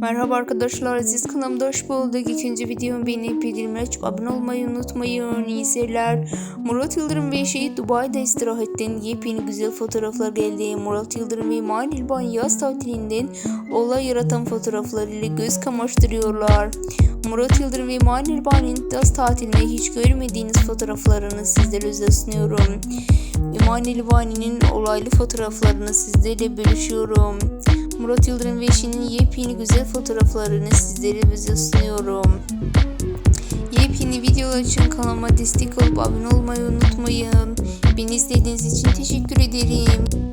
Merhaba arkadaşlar, Aziz kanalımda hoş bulduk. İkinci videomu beğenip bildirimleri açıp abone olmayı unutmayın. İyi seyirler. Murat Yıldırım ve Şehit Dubai'de istirahatten yepyeni güzel fotoğraflar geldi. Murat Yıldırım ve Mahir İlban yaz tatilinden olay yaratan fotoğraflarıyla göz kamaştırıyorlar. Murat Yıldırım ve Mahir İlban'ın yaz tatilinde hiç görmediğiniz fotoğraflarını sizlere sunuyorum. İman İlvani'nin olaylı fotoğraflarını sizlerle bölüşüyorum. Murat Yıldırım ve eşinin yepyeni güzel fotoğraflarını sizlere bize sunuyorum. Yepyeni videolar için kanalıma destek olup abone olmayı unutmayın. Beni izlediğiniz için teşekkür ederim.